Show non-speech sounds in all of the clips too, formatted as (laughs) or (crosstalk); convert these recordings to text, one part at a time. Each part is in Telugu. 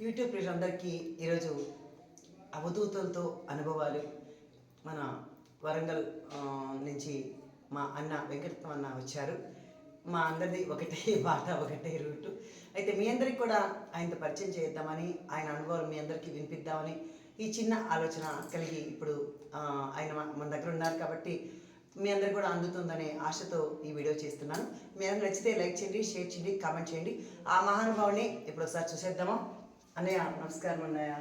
యూట్యూబ్ అందరికీ ఈరోజు అవధూతులతో అనుభవాలు. మన వరంగల్ నుంచి మా అన్న వెంకటత్వం అన్న వచ్చారు. మా అందరిది ఒకటే (laughs) బాట ఒకటే రూటు. అయితే మీ అందరికి కూడా ఆయనతో పరిచయం చేద్దామని ఆయన అనుభవాలు మీ అందరికీ వినిపిద్దామని ఈ చిన్న ఆలోచన కలిగి ఇప్పుడు ఆయన మన- మన దగ్గర ఉన్నారు కాబట్టి మీ అందరికి కూడా అందుతుందనే ఆశతో ఈ వీడియో చేస్తున్నాను. మీ అందరికి నచ్చితే లైక్ చేయండి షేర్ చేయండి కామెంట్ చేయండి. ఆ మహానుభావుని ఇప్పుడు ఒకసారి చూసేద్దామా? అన్నయ్య నమస్కారం అన్నయ్య.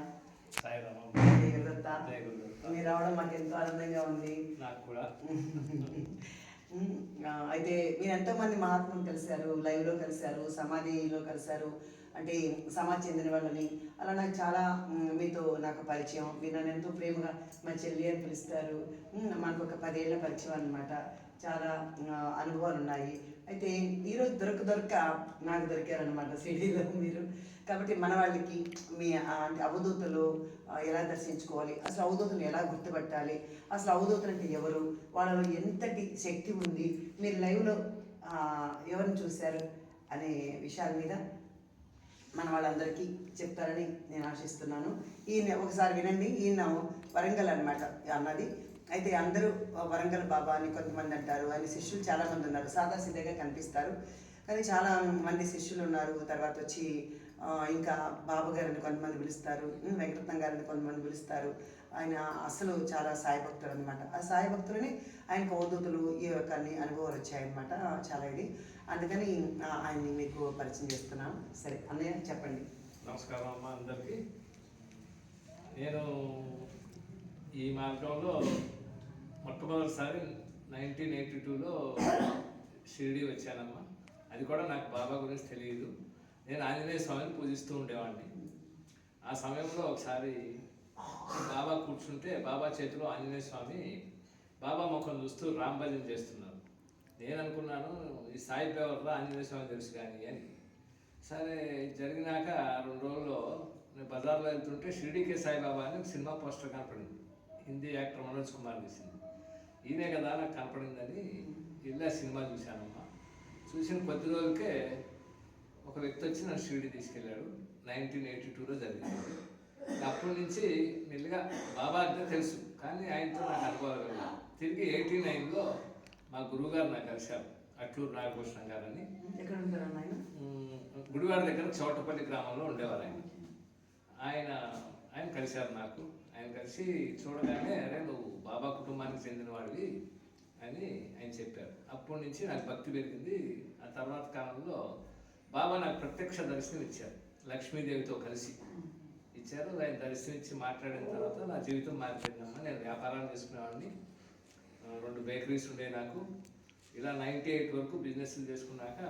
మీరు రావడం మాకు ఎంతో ఆనందంగా ఉంది. నాకు కూడా. (laughs) అయితే మీరు ఎంతో మంది మహాత్ములు కలిశారు లైవ్లో కలిశారు సమాధిలో కలిశారు అంటే సమాజ్ చెందిన వాళ్ళని. అలా నాకు చాలా మీతో నాకు పరిచయం. మీరు నన్ను ఎంతో ప్రేమగా మా చెల్లి అని పిలుస్తారు. మనకు ఒక పదేళ్ళ పరిచయం అన్నమాట. చాలా అనుభవాలు ఉన్నాయి అయితే ఈరోజు దొరక దొరక నాకు దొరికారనమాట సిడీలో మీరు. కాబట్టి మన వాళ్ళకి మీ అంటే అవధూతలు ఎలా దర్శించుకోవాలి? అసలు అవధూతలు ఎలా గుర్తుపట్టాలి? అసలు అవధూతలు అంటే ఎవరు? వాళ్ళలో ఎంతటి శక్తి ఉంది? మీరు లైవ్లో ఎవరిని చూశారు? అనే విషయాల మీద మన వాళ్ళందరికీ చెప్తారని నేను ఆశిస్తున్నాను. ఈయన ఒకసారి వినండి. ఈయన వరంగల్ అనమాట అన్నది. అయితే అందరూ వరంగల్ బాబా అని కొంతమంది అంటారు. ఆయన శిష్యులు చాలామంది ఉన్నారు. సాదా సీదాగా కనిపిస్తారు. కానీ చాలా మంది శిష్యులు ఉన్నారు. తర్వాత వచ్చి ఇంకా బాబు గారిని కొంతమంది పిలుస్తారు. ఉమ్, వెంకటరత్నం గారిని కొంతమంది పిలుస్తారు. ఆయన అసలు చాలా సాయి భక్తులు అనమాట ఆ సాయి భక్తులని ఆయనకు అవధూతులు ఈ యొక్క అన్ని అనుభవాలు వచ్చాయన్నమాట. చాలా ఇది. అందుకని ఆయన్ని మీకు పరిచయం చేస్తున్నాను సరే అన్నయ్య చెప్పండి. నమస్కారం అమ్మ అందరికి. నేను ఈ మార్గంలో మొట్టమొదటిసారి నైన్టీన్ ఎయిటీ టూలో షిరిడి వచ్చానమ్మా. అది కూడా నాకు బాబా గురించి తెలియదు. నేను ఆంజనేయ స్వామిని పూజిస్తూ ఉండేవాడిని. ఆ సమయంలో ఒకసారి బాబా కూర్చుంటే బాబా చేతిలో ఆంజనేయ స్వామి బాబా ముఖం చూస్తూ రామ్ చేస్తున్నారు. నేను అనుకున్నాను ఈ సాయి పేవర్లో ఆంజనేయ స్వామి తెలుసు కానీ అని. సరే జరిగినాక రెండు రోజుల్లో నేను బజార్లో వెళ్తుంటే షిరిడీకే సాయిబాబా అని సినిమా పోస్టర్ కనపడింది. హిందీ యాక్టర్ మనోజ్ కుమార్ తీసింది ఈయనే కదా నాకు కనపడిందని వెళ్ళి ఆ సినిమా చూశానమ్మా. చూసిన కొద్ది రోజులకే ఒక వ్యక్తి వచ్చి నన్ను షిరిడి తీసుకెళ్ళాడు. నైన్టీన్ ఎయిటీ టూలో జరిగింది. అప్పటి నుంచి మెల్లిగా బాబా అంటే తెలుసు కానీ ఆయనతో నాకు అనుభవాలు లేవు. తిరిగి ఎయిటీ నైన్లో మా గురువుగారు నాకు కలిశారు అట్లూరు నాగభూషణం గారని. గుడివాడ దగ్గర చోటపల్లి గ్రామంలో ఉండేవారు ఆయన. ఆయన ఆయన కలిశారు నాకు. ఆయన కలిసి చూడగానే అరే నువ్వు బాబా కుటుంబానికి చెందిన వాడివి అని ఆయన చెప్పారు. అప్పటి నుంచి నాకు భక్తి పెరిగింది. ఆ తర్వాత కాలంలో బాబా నాకు ప్రత్యక్ష దర్శనం ఇచ్చారు. లక్ష్మీదేవితో కలిసి ఇచ్చారు. ఆయన దర్శనం ఇచ్చి మాట్లాడిన తర్వాత నా జీవితం మారిపోయిందమ్మా. నేను వ్యాపారాలు చేసుకునేవాడిని. రెండు బేకరీస్ ఉండే నాకు. ఇలా నైంటీ ఎయిట్ వరకు బిజినెస్లు చేసుకున్నాక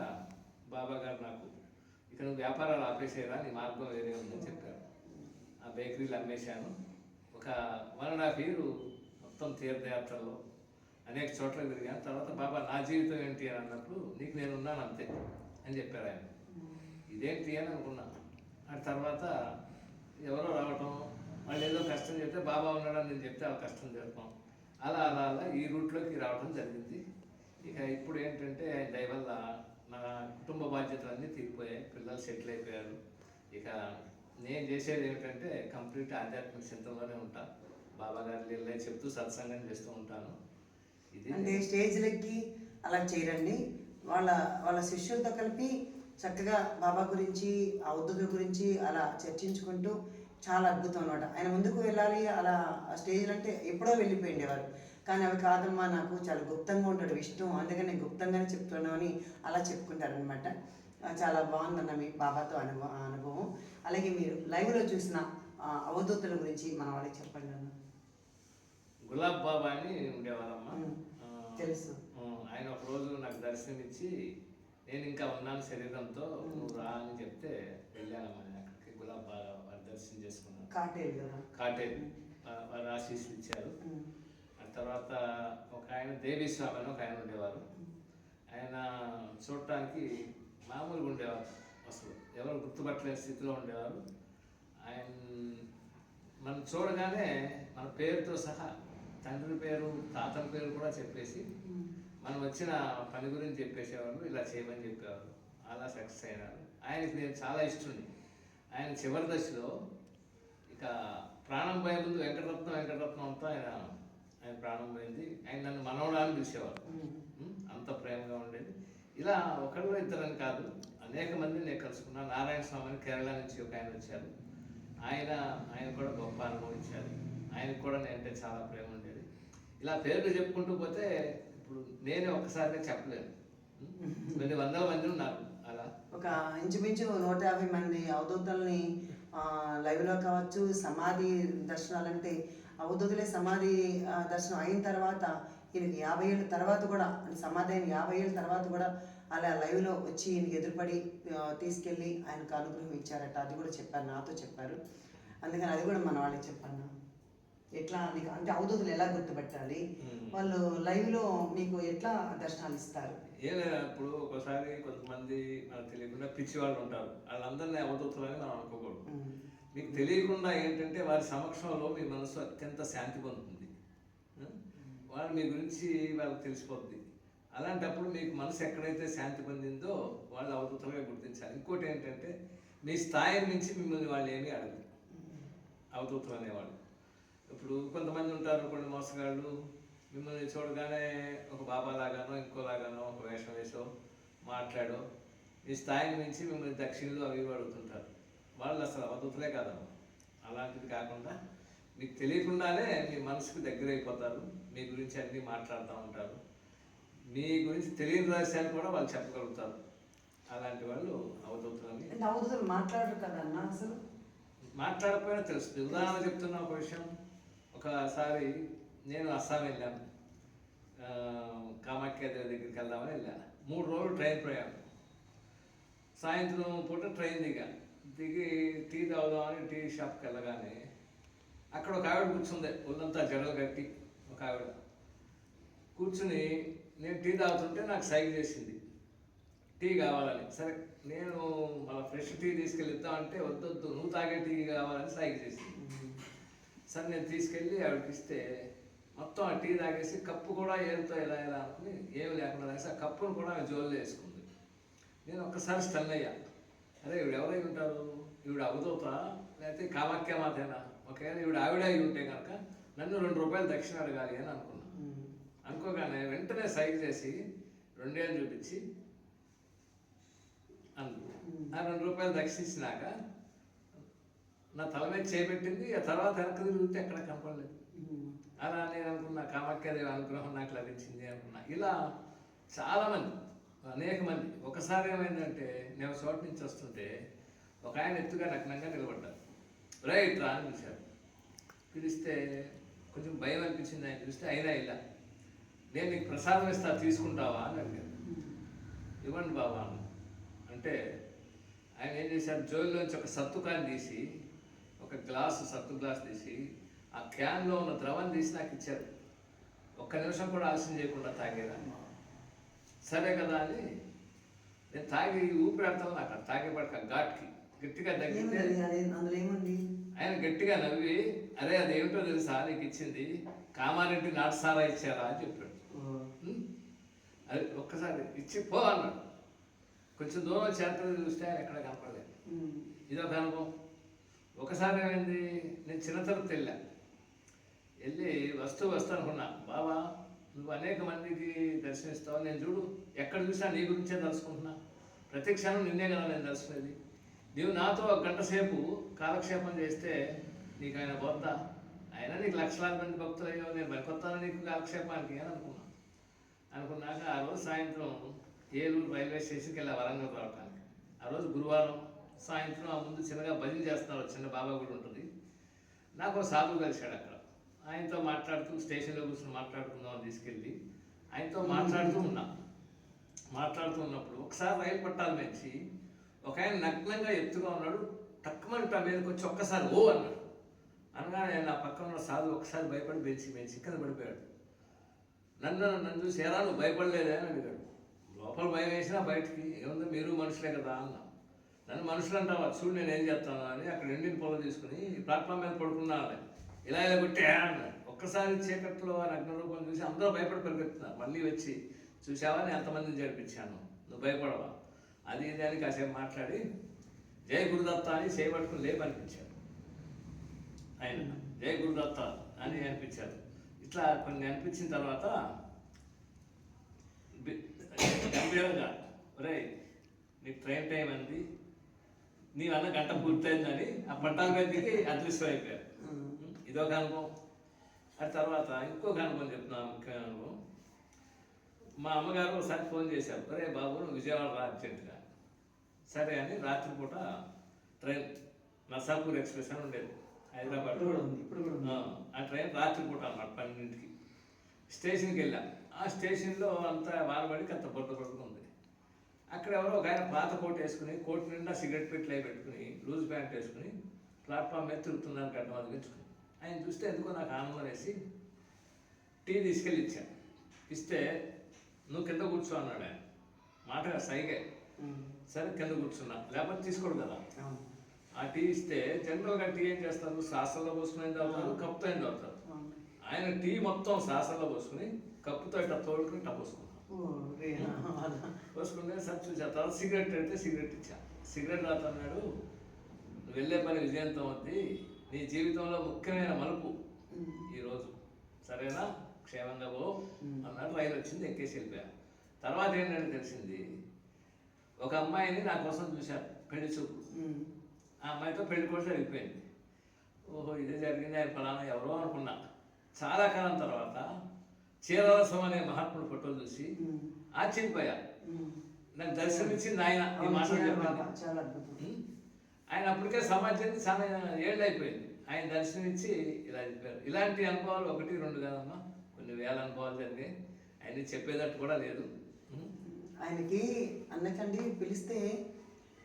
బాబా గారు నాకు ఇక నువ్వు వ్యాపారాలు ఆపేసేరా నీ మార్గం వేరే ఉందని చెప్పారు. ఆ బేకరీలు అమ్మేశాను. అండ్ హాఫ్ ఇయర్ మొత్తం తీర్థయాత్రలో అనేక చోట్ల తిరిగాను తర్వాత బాబా నా జీవితం ఏంటి అని అన్నప్పుడు నీకు నేను ఉన్నాను అంతే అని చెప్పారు ఆయన. ఇదేంటి అని అనుకున్నా. ఆ తర్వాత ఎవరో రావటం వాళ్ళు ఏదో కష్టం చెప్తే బాబా ఉన్నాడని నేను చెప్తే ఆ కష్టం జరపం. అలా అలా అలా ఈ రూట్లోకి రావడం జరిగింది. ఇక ఇప్పుడు ఏంటంటే ఆయన దయ వల్ల నా కుటుంబ బాధ్యతలన్నీ తీరిపోయాయి. పిల్లలు సెటిల్ అయిపోయారు. ఇక నేను చేసేది ఏమిటంటే కంప్లీట్ ఆధ్యాత్మిక చింతనలోనే ఉంటా. బాబా గారి లీలే చెప్తూ సత్సంగం చేస్తూ ఉంటాను. ఇది అంటే స్టేజ్లకి అలా చేయరండి. వాళ్ళ వాళ్ళ శిష్యులతో కలిపి చక్కగా బాబా గురించి ఆ ఉద్దుల గురించి అలా చర్చించుకుంటూ చాలా అద్భుతం అనమాట ఆయన ముందుకు వెళ్ళాలి అలా ఆ స్టేజ్లు అంటే ఎప్పుడో వెళ్ళిపోయిండేవారు. కానీ అవి కాదమ్మా నాకు చాలా గుప్తంగా ఉంటాడు ఇష్టం అందుకని నేను గుప్తంగానే చెప్తున్నాను అని అలా చెప్పుకుంటారనమాట చాలా బాగుందన్న మీ బాబాతో అనుభవం అనుభవం. అలాగే మీరు లైవ్లో చూసిన అవధూతుల గురించి మన వాళ్ళకి చెప్పండి అన్న. గులాబ్ బాబా అని ఉండేవారమ్మా తెలుసు. ఆయన ఒక రోజు నాకు దర్శనం ఇచ్చి నేను ఇంకా ఉన్నాను శరీరంతో నువ్వు రా అని చెప్తే వెళ్ళానమ్మా నేను అక్కడికి గులాబ్ బాబా వారి దర్శనం చేసుకున్నాను. కాటేరు కదా? కాటేరు వా- వారు ఆశీస్సులు ఇచ్చారు. ఆ తర్వాత ఒక ఆయన దేవి స్వామి అని ఒక ఆయన ఉండేవారు. ఆయన చూడటానికి మామూలుగా ఉండేవారు అసలు. ఎవరు గుర్తుపట్టలేని స్థితిలో ఉండేవారు. ఆయన మనం చూడగానే మన పేరుతో సహా తండ్రి పేరు తాతల పేరు కూడా చెప్పేసి మనం వచ్చిన పని గురించి చెప్పేసేవారు ఇలా చేయమని చెప్పేవారు. అలా సక్సెస్ అయినారు. ఆయనకి నేను చాలా ఇష్టండి. ఆయన చివరి దశలో ఇక ప్రాణం పోయే ముందు వెంకటరత్నం వెంకటరత్నం అంతా ఆయన ఆయన ప్రాణం పోయింది. ఆయన నన్ను మనవడాన్ని పిలిచేవారు. ఉం? అంత ప్రేమగా ఉండేది. ఇలా ఒకళ్ళు ఇద్దరని కాదు అనేక మందిని నేను కలుసుకున్నాను. నారాయణ స్వామి కేరళ నుంచి ఒక ఆయన వచ్చారు. ఆయన ఆయన కూడా గొప్ప అనుభవం ఇచ్చారు. ఆయనకు కూడా నేనంటే చాలా ప్రేమ ఉండేది. ఇలా పేర్లు చెప్పుకుంటూ పోతే ఇప్పుడు నేనే ఒక్కసారిగా చెప్పలేను? (laughs) కొన్ని వందల మంది ఉన్నారు అలా. ఒక ఇంచుమించు నూట యాభై మంది అవధూతల్ని ఆ, లైవ్లో కావచ్చు సమాధి దర్శనాలంటే అవధూతులే సమాధి దర్శనం అయిన తర్వాత ఈయనకి యాభై ఏళ్ళ తర్వాత కూడా అంటే సమాధి అయిన యాభై ఏళ్ళ తర్వాత కూడా అలా లైవ్లో వచ్చి ఈయనకి ఎదురుపడి తీసుకెళ్ళి ఆయనకు అనుగ్రహం ఇచ్చారట. అది కూడా చెప్పారు నాతో చెప్పారు. అందుకని అది కూడా మన వాళ్ళకి చెప్పాను ఎట్లా నీకు అంటే అవధూతులు ఎలా గుర్తుపెట్టాలి. వాళ్ళు లైవ్లో మీకు ఎట్లా దర్శనాలు ఇస్తారు? ఏం ఇప్పుడు ఒకసారి కొంతమంది మనకు తెలియకుండా పిచ్చి వాళ్ళు ఉంటారు. వాళ్ళందరినీ అవధూతులని మనం అనుకోకూడదు. మీకు తెలియకుండా ఏంటంటే వారి సమక్షంలో మీ మనసు అత్యంత శాంతి పొందుతుంది? వాళ్ళు మీ గురించి వాళ్ళకి తెలిసిపోద్ది. అలాంటప్పుడు మీకు మనసు ఎక్కడైతే శాంతి పొందిందో వాళ్ళు అవధూతలుగా గుర్తించాలి. ఇంకోటి ఏంటంటే మీ స్థాయి నుంచి మిమ్మల్ని వాళ్ళు ఏమీ అడగదు అవధూతలు అనేవాళ్ళు. ఇప్పుడు కొంతమంది ఉంటారు కొన్ని మోసగాళ్ళు. మిమ్మల్ని చూడగానే ఒక బాబా లాగానో ఇంకోలాగానో ఒక వేషం వేసో మాట్లాడో మీ స్థాయిని మించి మిమ్మల్ని దక్షిణలు అవి అడుగుతుంటారు. వాళ్ళు అసలు అవధూతలే కాదమ్మా. అలాంటిది కాకుండా మీకు తెలియకుండానే మీ మనసుకు దగ్గర అయిపోతారు మీ గురించి అన్నీ మాట్లాడుతూ ఉంటారు. మీ గురించి తెలియని రహస్యాలు కూడా వాళ్ళు చెప్పగలుగుతారు. అలాంటి వాళ్ళు అవధూతలు మాట్లాడరు కదన్నా అసలు? మాట్లాడకపోయినా తెలుస్తుంది. ఉదాహరణ చెప్తున్నా ఒక విషయం. ఒకసారి నేను అస్సాం వెళ్ళాను. కామాఖ్య దేవి దగ్గరికి వెళ్దామని వెళ్ళాను. మూడు రోజులు ట్రైన్ ప్రయాణం. సాయంత్రం పూట ట్రైన్ దిగా. దిగి టీ తాగుదామని టీ షాప్కి వెళ్ళగానే అక్కడ ఒక ఆవిడ కూర్చుంది. ఒళ్ళంతా జడలు కట్టి ఒక ఆవిడ. కూర్చుని నేను టీ తాగుతుంటే నాకు సైగ చేసింది. టీ కావాలని. సరే నేను మన ఫ్రెష్ టీ తీసుకెళ్ళి అంటే వద్దొద్దు నువ్వు తాగే టీ కావాలని సైగ చేసింది. సరే నేను తీసుకెళ్ళి ఆవిడకి ఇస్తే మొత్తం ఆ టీ తాగేసి కప్పు కూడా ఏరుతో ఎలా ఎలా అనుకుని ఏమి లేకుండా తాగేసి ఆ కప్పును కూడా ఆమె జోలు వేసుకుంది. నేను ఒక్కసారి స్టన్ అయ్యా. అరే ఈవిడ ఎవరై ఉంటారు ఈవిడ అవధూత లేకపోతే కామాఖ్య మాతేనా ఒకవేళ ఈవిడ ఆవిడ అయి ఉంటే కనుక నన్ను రెండు రూపాయలు దక్షిణ అడగాలి అని అనుకున్నా. అనుకోగానే వెంటనే సైజ్ చేసి రెండేళ్ళు చూపించి అందు. ఆ రెండు రూపాయలు దక్షించినాక నా తల మీద చేపెట్టింది ఆ తర్వాత వెనక్కి తిరిగితే ఎక్కడ కనపడలేదు. అలా నేను అనుకున్నా కామాఖ్యదేవి అనుగ్రహం నాకు లభించింది అనుకున్నా. ఇలా చాలామంది అనేక మంది. ఒకసారి ఏమైందంటే నేను చోట నుంచి వస్తుంటే ఒక ఆయన ఎత్తుగా నగ్నంగా నిలబడ్డారు. రైట్ రా అని పిలిచారు. పిలిస్తే కొంచెం భయం అనిపించింది ఆయన. చూస్తే అయినా ఇలా నేను నీకు ప్రసాదం ఇస్తా తీసుకుంటావా అని అడిగాను ఇవ్వండి బాబా అన్న. అంటే ఆయన ఏం చేశారు? జోలిలోంచి ఒక సత్తు తీసి ఒక గ్లాసు సత్తు గ్లాస్ తీసి ఆ క్యాన్లో ఉన్న ద్రవం తీసి నాకు ఇచ్చారు. ఒక్క నిమిషం కూడా ఆలస్యం చేయకుండా తాగేదాన్ని సరే కదా అని నేను తాగి ఊపిరాడతాను నాకు అది తాగే పడక ఘాట్కి. గట్టిగా తగ్గితే అందులో ఏముంది ఆయన గట్టిగా నవ్వి అరే అదేమిటో తెలుసా నీకు ఇచ్చింది? కామారెడ్డి నాటసారా ఇచ్చారా? అని చెప్పాడు? అది ఒక్కసారి ఇచ్చి పో అన్నాడు. కొంచెం దూరం చేతలు చూస్తే ఆయన ఎక్కడ కనపడలేదు. ఇది అనుభవం. ఒకసారి ఏమైంది? నేను చిన్న తిరుపతి వెళ్ళా వెళ్ళి వస్తూ వస్తూ అనుకున్నా బాబా నువ్వు అనేక మందికి దర్శనిస్తావు నేను చూడు. ఎక్కడ చూసినా నీ గురించే తలుచుకుంటున్నా. ప్రతి క్షణం నిన్నే కదా నేను తలుచుకునేది. నీవు నాతో ఒక గంట సేపు కాలక్షేపం చేస్తే నీకు ఆయన పోద్దా అయినా నీకు లక్షలాది మంది భక్తులు అయ్యో నేను పనికొత్తాను నీకు కాలక్షేపానికి అని అనుకున్నా. అనుకున్నాక ఆ రోజు సాయంత్రం ఏలూరు రైల్వే స్టేషన్కి వెళ్ళా వరంగల్ రావటానికి. ఆ రోజు గురువారం సాయంత్రం ఆ ముందు చిన్నగా భజన చేస్తున్నారు చిన్న బాబా కూడా ఉంటుంది. నాకు ఒక సాధువు కలిశాడు అక్కడ. ఆయనతో మాట్లాడుతూ స్టేషన్లో కూర్చొని మాట్లాడుకుందాం అని తీసుకెళ్ళి ఆయనతో మాట్లాడుతూ ఉన్నా. మాట్లాడుతూ ఉన్నప్పుడు ఒకసారి రైలు పట్టాలు మంచి ఒక ఆయన నగ్నంగా ఎత్తుగా ఉన్నాడు. టక్కుమని నా మీదకి వచ్చి ఒక్కసారి ఓ అన్నాడు. అనగానే నా పక్కన ఉన్న సాధువు ఒకసారి భయపడి బెంచి బెంచి కింద పడిపోయాడు. నన్ను నన్ను చూసి ఎలా నువ్వు భయపడలేదే? అని అడిగాడు. లోపల భయం వేసినా బయటికి ఏముంది? మీరు మనుషులే కదా అన్నా. నన్ను మనుషులు అంటావా? చూడు నేను ఏం చేస్తాను అని అక్కడ ఎండిన పొలం తీసుకుని ప్లాట్ఫామ్ మీద పడుకున్నాను. ఇలా ఇలా కొట్టే ఒక్కసారి చీకట్లో రూపం చూసి అందరూ భయపడి పరిగెత్తున్నారు. మళ్ళీ వచ్చి చూసావా నేను ఎంతమందిని జరిపించాను? నువ్వు భయపడవా? అది ఇది అని కాసేపు మాట్లాడి జయ గురుదత్త అని చేయబట్టుకుని లేపనిపించారు ఆయన జయ గురుదత్త అని అనిపించారు ఇట్లా కొన్ని అనిపించిన తర్వాత గంభీరంగా ఒరే నీ ట్రైన్ టైం అంది. నీ వల్ల గంట పూర్తయిందని ఆ పట్టాల మీదకి అదృశ్యం అయిపోయారు ఇదొక అనుభవం ఆ తర్వాత ఇంకొక అనుభవం చెప్తున్నా ముఖ్యమైన అనుభవం మా అమ్మగారు ఒకసారి ఫోన్ చేశారు. ఒరే బాబు నువ్వు విజయవాడ రా అర్జెంటుగా. సరే అని రాత్రిపూట ట్రైన్ నర్సాపూర్ ఎక్స్ప్రెస్ అని ఉండేది. హైదరాబాద్. ఇప్పుడు కూడా ఉంది, ఇప్పుడు కూడా ఉంది. ఆ, ట్రైన్ రాత్రిపూట అన్నమాట పన్నెండింటికి. స్టేషన్కి వెళ్ళాం. ఆ స్టేషన్లో అంతా వారబడికి అంత బొట్ట పడుతుంది అక్కడ ఎవరో ఒక ఆయన పాత కోట్ వేసుకుని కోట్ నిండా సిగరెట్ పెట్లు అవి పెట్టుకుని లూజ్ ప్యాంట్ వేసుకుని ప్లాట్ఫామ్ మీద తిరుగుతున్నాను గడ్డ అదిగించుకుని ఆయన చూస్తే ఎందుకో నాకు ఆనందం వేసి టీ తీసుకెళ్ళి ఇచ్చాను ఇస్తే నువ్వు కింద కూర్చో అన్నాడు ఆయన. మాట సైగే సరే కింద కూర్చున్నా. లేకపోతే తీసుకోడు కదా. ఆ టీ ఇస్తే జనరల్గా టీ ఏం చేస్తారు? సాసల్లో పోసుకుని తాగుతారు? కప్పుతో ఏం తాగుతారు? ఆయన టీ మొత్తం సాసల్లో పోసుకుని కప్పుతో ఇట్లా తోడుకుని ఇట్లా పోసుకున్నాం. పోసుకుంటే సార్ చూసా. తర్వాత సిగరెట్ అయితే సిగరెట్ ఇచ్చా. సిగరెట్ తాగుతున్నాడు వెళ్ళే పని విజయంతం అవుద్ది. నీ జీవితంలో ముఖ్యమైన మలుపు. ఈరోజు సరేనా? క్షేమంగా పో. అన్నాడు రైలు వచ్చింది ఎక్కేసి వెళ్ళిపోయా. తర్వాత ఏంటంటే తెలిసింది ఒక అమ్మాయిని నా కోసం చూశారు పెళ్ళి చూపు. ఆ అమ్మాయితో పెళ్ళి కూడా జరిగిపోయింది ఓహో ఇదే జరిగింది ఆయన ఫలానా ఎవరో అనుకున్నా. చాలా కాలం తర్వాత చీరరసం అనే మహాత్ముడు ఫోటో చూసి. ఆశ్చర్యపోయా. నాకు దర్శనమిచ్చింది ఆయన ఈ అవును, మాట ఆయన అప్పటికే సమాజానికి చాలా ఏళ్ళు అయిపోయింది ఆయన దర్శనం ఇచ్చి ఇలా చెప్పారు. ఇలాంటి అనుభవాలు ఒకటి రెండు కాదమ్మా. కొన్ని వేల అనుభవాలు జరిగాయి. ఆయన చెప్పేటట్టు కూడా లేదు. ఆయనకి అన్నకండి పిలిస్తే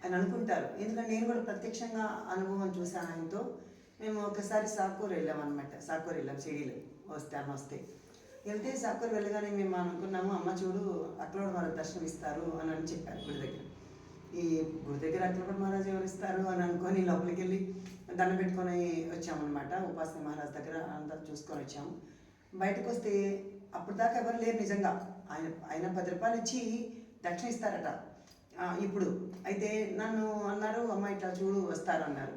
ఆయన అనుకుంటారు. ఎందుకంటే నేను కూడా ప్రత్యక్షంగా అనుభవం చూశాను ఆయనతో. మేము ఒకసారి సాకూర్ వెళ్ళాం అనమాట సాకూర్ వెళ్ళాం సిడీలో వస్తే అన్న వస్తే. వెళ్తే సాకూర్ వెళ్ళగానే మేము అనుకున్నాము అమ్మ చూడు అక్కడ వారు దర్శనం ఇస్తారు అని అని చెప్పారు గుడి దగ్గర. ఈ గుడి దగ్గర అక్కడ మహారాజు ఎవరు ఇస్తారు అని అనుకొని లోపలికి వెళ్ళి దండం పెట్టుకొని వచ్చామన్నమాట. ఉపాసన మహారాజ్ దగ్గర అంతా చూసుకొని వచ్చాము. బయటకు వస్తే అప్పుడు దాకా ఎవరు లేరు నిజంగా. ఆయన ఆయన పది రూపాయలు ఇచ్చి దక్షిణ ఇస్తారట. ఇప్పుడు అయితే నన్ను అన్నారు అమ్మ ఇట్లా చూడు వస్తారు అన్నారు.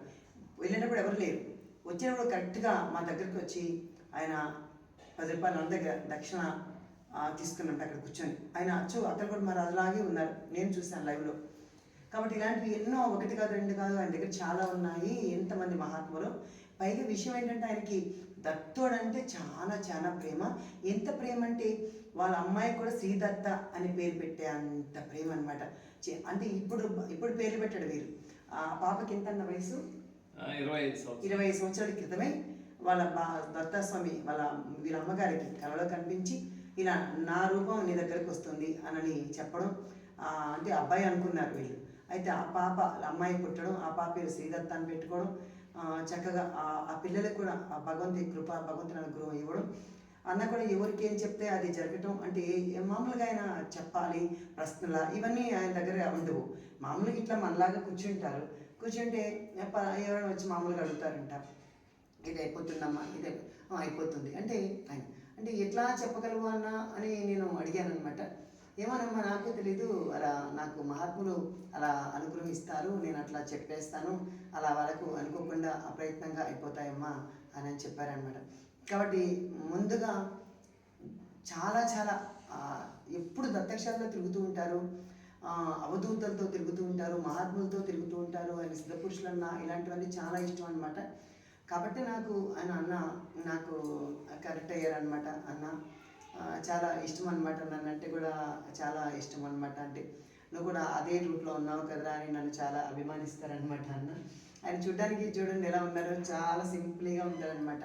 వెళ్ళినప్పుడు ఎవరు లేరు. వచ్చినప్పుడు కరెక్ట్గా మా దగ్గరికి వచ్చి ఆయన పది రూపాయలు అన్న దగ్గర దక్షిణ తీసుకున్నట్టు అక్కడ కూర్చొని. ఆయన అచ్చు అక్కడ కూడా మా రాజులాగే ఉన్నారు. నేను చూశాను లైవ్లో. కాబట్టి ఇలాంటివి ఎన్నో ఒకటి కాదు రెండు కాదు ఆయన దగ్గర చాలా ఉన్నాయి ఎంతమంది మహాత్ములు. పైగా విషయం ఏంటంటే ఆయనకి దత్తోడు అంటే చాలా చాలా ప్రేమ. ఎంత ప్రేమ అంటే వాళ్ళ అమ్మాయి కూడా శ్రీదత్త అని పేరు పెట్టే అంత ప్రేమ అనమాట అంటే ఇప్పుడు ఇప్పుడు పేరు పెట్టాడు వీరు. ఆ పాపకి ఎంత అన్న వయసు ఇరవై ఇరవై ఐదు సంవత్సరాల క్రితమే వాళ్ళ బా దత్తాస్వామి వాళ్ళ వీళ్ళ అమ్మగారికి కలలో కనిపించి ఇలా నా రూపం నీ దగ్గరకు వస్తుంది అని చెప్పడం అంటే అబ్బాయి అనుకున్నారు వీళ్ళు. అయితే ఆ పాప అమ్మాయి పుట్టడం ఆ పాప పేరు శ్రీదత్త అని పెట్టుకోవడం చక్కగా ఆ- పిల్లలకు కూడా ఆ భగవంతి కృప భగవంతుని అనుగ్రహం ఇవ్వడం. అన్న కూడా ఎవరికి ఏం చెప్తే అది జరగటం అంటే మామూలుగా ఆయన చెప్పాలి ప్రశ్నల ఇవన్నీ ఆయన దగ్గర ఉండవు. మామూలుగా ఇట్లా మనలాగా కూర్చుంటారు. కూర్చుంటే ఎవరైనా వచ్చి మామూలుగా అడుగుతారంట. ఇది అయిపోతుందమ్మా ఇది అయిపోతుంది. అంటే ఆయన అంటే ఎట్లా చెప్పగలవు అన్న అని నేను అడిగాను అనమాట ఏమోనమ్మా నాకు తెలీదు. అలా నాకు మహాత్ములు అలా అనుగ్రహిస్తారు నేను అట్లా చెప్పేస్తాను. అలా వాళ్ళకు అనుకోకుండా అప్రయత్నంగా అయిపోతాయమ్మా అని అని చెప్పారనమాట కాబట్టి ముందుగా చాలా చాలా ఎప్పుడు దత్తక్షాలలో తిరుగుతూ ఉంటారు. అవధూతలతో తిరుగుతూ ఉంటారు మహాత్ములతో తిరుగుతూ ఉంటారు ఆయన సిద్ధపురుషులన్న ఇలాంటివన్నీ చాలా ఇష్టం అనమాట కాబట్టి నాకు ఆయన అన్న నాకు కరెక్ట్ అయ్యారనమాట అన్న. చాలా ఇష్టం అనమాట నన్ను అంటే కూడా చాలా ఇష్టం అనమాట అంటే నువ్వు కూడా అదే రూట్లో ఉన్నావు కదరా అని నన్ను చాలా అభిమానిస్తారనమాట అన్న. ఆయన చూడడానికి చూడండి ఎలా ఉన్నారో. చాలా సింపుల్గా ఉంటారనమాట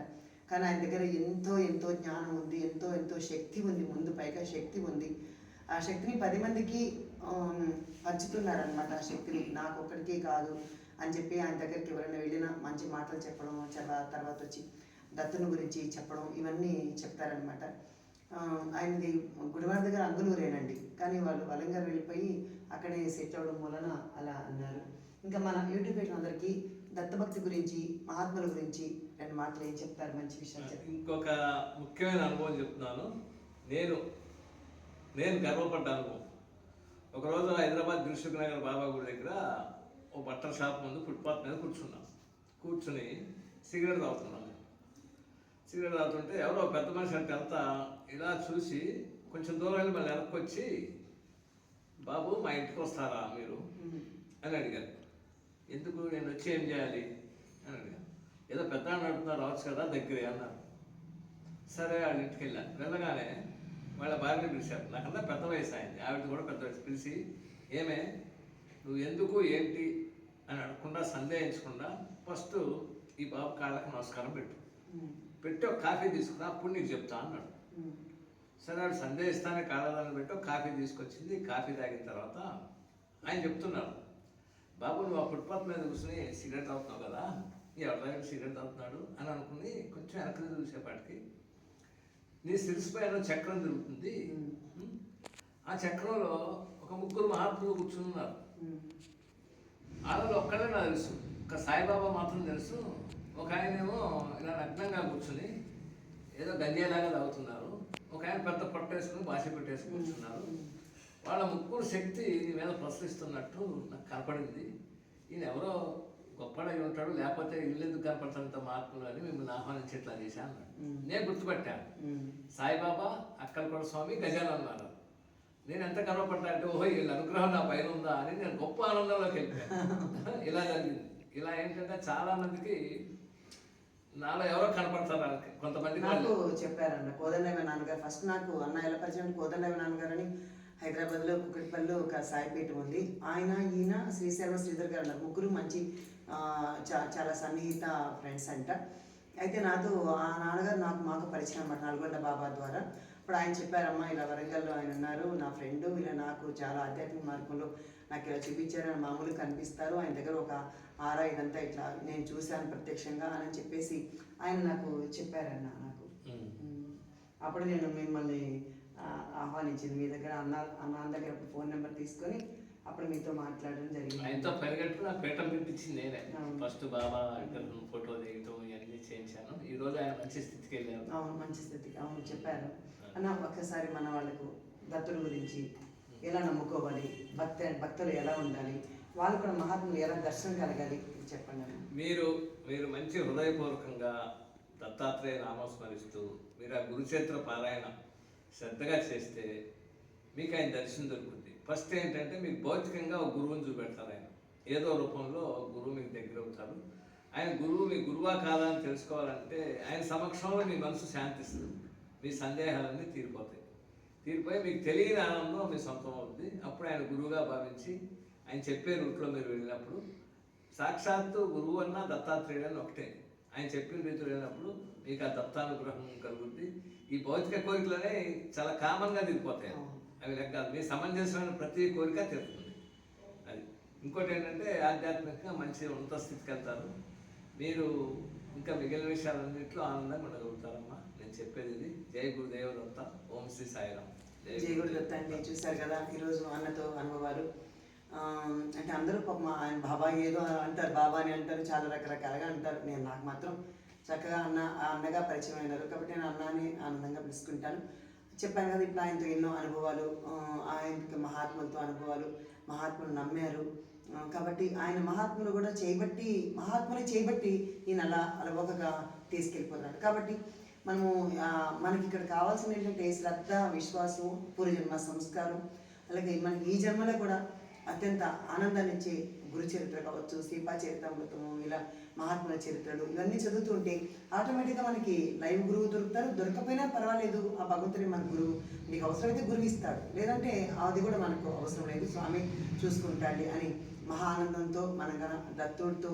కానీ ఆయన దగ్గర ఎంతో ఎంతో జ్ఞానం ఉంది. ఎంతో ఎంతో శక్తి ఉంది. ముందు పైగా శక్తి ఉంది. ఆ శక్తిని పది మందికి పంచుతున్నారనమాట ఆ శక్తిని. నాకు ఒక్కడికే కాదు అని చెప్పి ఆయన దగ్గరికి ఎవరైనా వెళ్ళినా మంచి మాటలు చెప్పడం చాలా తర్వాత వచ్చి దత్తుని గురించి చెప్పడం ఇవన్నీ చెప్తారనమాట ఆయనది గుడివాడ దగ్గర అంగులూరేనండి కానీ వాళ్ళు వలంగా వెళ్ళిపోయి అక్కడే సెట్ అవ్వడం వలన అలా అన్నారు. ఇంకా మన యూట్యూబ్ అందరికీ దత్తభక్తి గురించి మహాత్ముల గురించి రెండు మాటలు ఏం చెప్తారు? మంచి విషయం ఇంకొక ముఖ్యమైన అనుభవం చెప్తున్నాను. నేను నేను గర్వపడ్డ అనుభవం. ఒకరోజు హైదరాబాద్ దిల్సుఖ్ నగర్ బాబా గుడి దగ్గర ఓ బట్టల షాప్ ముందు ఫుట్పాత్ మీద కూర్చున్నాం. కూర్చుని సిగరెట్ తాగుతున్నాం సిగరెట్ తాగుతుంటే ఎవరో పెద్ద మనిషి అంటే అంతా ఇలా చూసి కొంచెం దూరం వెళ్ళి మళ్ళీ వెనక్కి వచ్చి బాబు మా ఇంటికి వస్తారా మీరు? అని అడిగారు. ఎందుకు? నేను వచ్చి ఏం చేయాలి? అని అడిగాను ఏదో పెద్ద అడుగుతున్నారు రావచ్చు కదా దగ్గరే అన్నారు. సరే వాళ్ళ ఇంటికి వెళ్ళాను వెళ్ళగానే వాళ్ళ భార్యని పిలిచారు నాకన్నా పెద్ద వయసు అయింది ఆవిడ కూడా పెద్ద వయసు. పిలిచి ఏమే నువ్వు ఎందుకు ఏంటి? అని అడగకుండా సందేహించకుండా ఫస్ట్ ఈ బాబు కాళ్ళకి నమస్కారం పెట్టు. పెట్టి కాఫీ తీసుకున్నా అప్పుడు నీకు చెప్తా అన్నాడు. సరే వాడు సందేహిస్తానే కాలాలను పెట్టి కాఫీ తీసుకొచ్చింది కాఫీ తాగిన తర్వాత ఆయన చెప్తున్నాడు బాబు నువ్వు ఆ ఫుట్పాత్ మీద కూర్చొని సిగరెట్ తాగుతున్నావు కదా ఎవరి సిగరెట్ తాగుతున్నాడు అని అనుకుని కొంచెం వెనక్కి చూసేపాటికి నీ శిరస్సు పైన చక్రం తిరుగుతుంది? ఆ చక్రంలో ఒక ముగ్గురు మహాత్ములు కూర్చుని ఉన్నారు. వాళ్ళలో ఒక్కడే నాకు తెలుసు. ఒక సాయిబాబా మాత్రం తెలుసు. ఒక ఆయనేమో ఇలా నగ్నంగా కూర్చుని ఏదో గంజేలాగా తాగుతున్నారు. ఒక ఆయన పెద్ద పొట్ట వేసుకుని భాష పెట్టేసుకుని కూర్చున్నారు. వాళ్ళ ముగ్గురు శక్తి నీ మీద ప్రసరిస్తున్నట్టు నాకు కనపడింది. ఈయన ఎవరో గొప్పడై ఉంటాడు లేకపోతే ఇల్లు ఎందుకు కనపడుతున్నంత మార్పులు అని మిమ్మల్ని ఆహ్వానించి ఇట్లా చేశాను. నేను గుర్తుపెట్టాను. సాయిబాబా అక్కలకొండ స్వామి గజాలు అన్నారు. నేను ఎంత గర్వపడ్డా అంటే ఓహో వీళ్ళ అనుగ్రహం నా పైన ఉందా అని నేను గొప్ప ఆనందంలోకి వెళ్ళిపోయాను. (laughs) ఇలా జరిగింది. ఇలా ఏంటంటే చాలా మందికి నాలో ఎవరో కనపడతారు కొంతమంది నాకు చెప్పారన్న కోదండరామ నాన్నగారు. ఫస్ట్ నాకు అన్న ఎలా పరిచయం? అంటే నాన్నగారు అని హైదరాబాద్లో కుకట్పల్లిలో ఒక సాయిపీఠం ఉంది. ఆయన ఈయన శ్రీశైలం శ్రీధర్ గారు అన్నారు ముగ్గురు మంచి చాలా సన్నిహిత ఫ్రెండ్స్ అంట. అయితే నాతో ఆ నాన్నగారు నాకు మాకు పరిచయం అన్నమాట నల్గొండ బాబా ద్వారా. ఇప్పుడు ఆయన చెప్పారమ్మా ఇలా వరంగల్లో ఆయన ఉన్నారు నా ఫ్రెండ్ ఇలా నాకు చాలా ఆధ్యాత్మిక మార్గంలో నాకు ఇలా చూపించారు ఆయన మామూలుగా కనిపిస్తారు ఆయన దగ్గర ఒక ఆరా ఇదంతా ఇట్లా నేను చూశాను ప్రత్యక్షంగా అని చెప్పేసి ఆయన నాకు చెప్పారన్న నాకు. అప్పుడు నేను మిమ్మల్ని ఆహ్వానించింది మీ దగ్గర అన్న అన్న దగ్గర ఫోన్ నెంబర్ తీసుకొని అప్పుడు మీతో మాట్లాడడం జరిగింది. ఆయనతో పరిగెట్టు నా పీఠం పిలిపించింది నేనే. ఫస్ట్ బాబా ఇద్దరు ఫోటో దిగటం ఇవన్నీ చేయించాను. ఈ రోజు ఆయన మంచి స్థితికి వెళ్ళారు. అవును మంచి స్థితి అవును చెప్పారు. అన్న ఒక్కసారి మన వాళ్ళకు దత్తుల గురించి ఎలా నమ్ముకోవాలి భక్త భక్తులు ఎలా ఉండాలి వాళ్ళు కూడా మహాత్ములు ఎలా దర్శనం కలగాలి చెప్పండి మీరు మీరు మంచి హృదయపూర్వకంగా దత్తాత్రేయ నామస్మరిస్తూ మీరు ఆ గురుక్షేత్ర పారాయణ శ్రద్ధగా చేస్తే మీకు ఆయన దర్శనం దొరుకుతుంది. ఫస్ట్ ఏంటంటే మీకు భౌతికంగా ఒక గురువుని చూపెడతారు ఆయన. ఏదో రూపంలో ఒక గురువు మీకు దగ్గర అవుతారు ఆయన గురువు మీ గురువా కాదా అని తెలుసుకోవాలంటే ఆయన సమక్షంలో మీ మనసు శాంతిస్తుంది. మీ సందేహాలన్నీ తీరిపోతాయి. తీరిపోయి మీకు తెలియని ఆనందం మీ సొంతం అవుతుంది అప్పుడు ఆయన గురువుగా భావించి ఆయన చెప్పే రూట్లో మీరు వెళ్ళినప్పుడు సాక్షాత్తు గురువు అన్న దత్తాత్రేయుడు అని ఒకటే. ఆయన చెప్పిన రీతిలో వెళ్ళినప్పుడు మీకు ఆ దత్తానుగ్రహం కలుగుద్ది. ఈ భౌతిక కోరికలనే చాలా కామన్గా తీరిపోతాయి. అవి లెక్క. మీ సమంజసమైన ప్రతి కోరిక తీరుతుంది. అది. ఇంకోటి ఏంటంటే ఆధ్యాత్మికంగా మంచి ఉన్నత స్థితికి వెళ్తారు. మీరు ఇంకా మిగిలిన విషయాలన్నింటిలో ఆనందంగా ఉండగలుగుతారమ్మా. నేను చెప్పేది ఇది. జై గురుదేవ దత్త ఓం శ్రీ సాయిరామ్. జై గురు దత్త అండి చూశారు కదా ఈరోజు అన్నతో అనుభవాలు అంటే అందరూ పాపం ఆయన బాబా ఏదో అంటారు బాబా అని అంటారు చాలా రకరకాలుగా అంటారు. నేను నాకు మాత్రం చక్కగా అన్న ఆ అన్నగా పరిచయం అయినారు. కాబట్టి నేను అన్నాని ఆనందంగా పిలుచుకుంటాను. చెప్పాను కదా ఇప్పుడు ఆయనతో ఎన్నో అనుభవాలు ఆయనకి మహాత్ములతో అనుభవాలు మహాత్ములు నమ్మారు. కాబట్టి ఆయన మహాత్ములు కూడా చేయబట్టి మహాత్ములే చేయబట్టి ఈయన అలా అలవోకగా తీసుకెళ్ళిపోతున్నాడు. కాబట్టి మనము మనకి ఇక్కడ కావాల్సిన ఏంటంటే శ్రద్ధ విశ్వాసం పూర్వజన్మ సంస్కారం అలాగే మనకి ఈ జన్మలో కూడా అత్యంత ఆనందాన్ని ఇచ్చే గురు చరిత్ర కావచ్చు శ్రీపా చరిత్రామృతము ఇలా మహాత్ముల చరిత్రలు ఇవన్నీ చదువుతుంటే ఆటోమేటిక్గా మనకి లైవ్ గురువు దొరుకుతారు. దొరకపోయినా పర్వాలేదు ఆ భగవంతుని మన గురువు. నీకు అవసరమైతే గురువు ఇస్తాడు. లేదంటే అది కూడా మనకు అవసరం లేదు. స్వామి చూసుకుంటాడు అని మహా ఆనందంతో మనం దత్తుడితో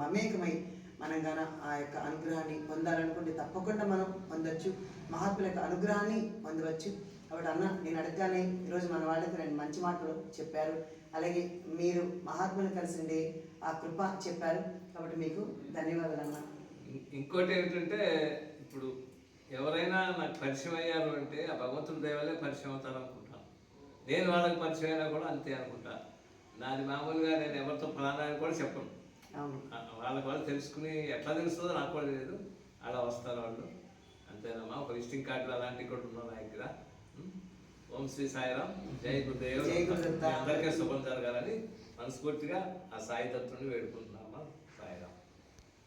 మమేకమై మనం గన ఆ యొక్క అనుగ్రహాన్ని పొందాలనుకుంటే తప్పకుండా మనం పొందొచ్చు. మహాత్ముల యొక్క అనుగ్రహాన్ని పొందవచ్చు. కాబట్టి అన్న నేను అడగగానే ఈరోజు మన వాళ్ళకి రెండు మంచి మాటలు చెప్పారు. అలాగే మీరు మహాత్ములు కలిసిండే ఆ కృప చెప్పారు. కాబట్టి మీకు ధన్యవాదాలు అన్న. ఇంకోటి ఏంటంటే ఇప్పుడు ఎవరైనా నాకు పరిచయం అయ్యారు అంటే ఆ భగవంతుడి దయవల్లే పరిచయం అవుతారు అనుకుంటాను నేను వాళ్ళకి పరిచయం అయినా కూడా అంతే అనుకుంటా. నాది మామూలుగా నేను ఎవరితో ప్రాణాన్ని కూడా చెప్పను. వాళ్ళకి వాళ్ళు తెలుసుకుని ఎట్లా తెలుస్తుందో నాకు కూడా తెలియదు అలా వస్తారు వాళ్ళు. అంతేనమ్మా ఒక విజిటింగ్ కార్డులు అలాంటివి కూడా ఉన్నాయి నా దగ్గర? ఓం శ్రీ సాయిరామ్. జై గురుదేవ్. అందరికీ శుభం జరగాలని మనస్ఫూర్తిగా ఆ సాయి తత్వాన్ని వేడుకుంటున్నాను.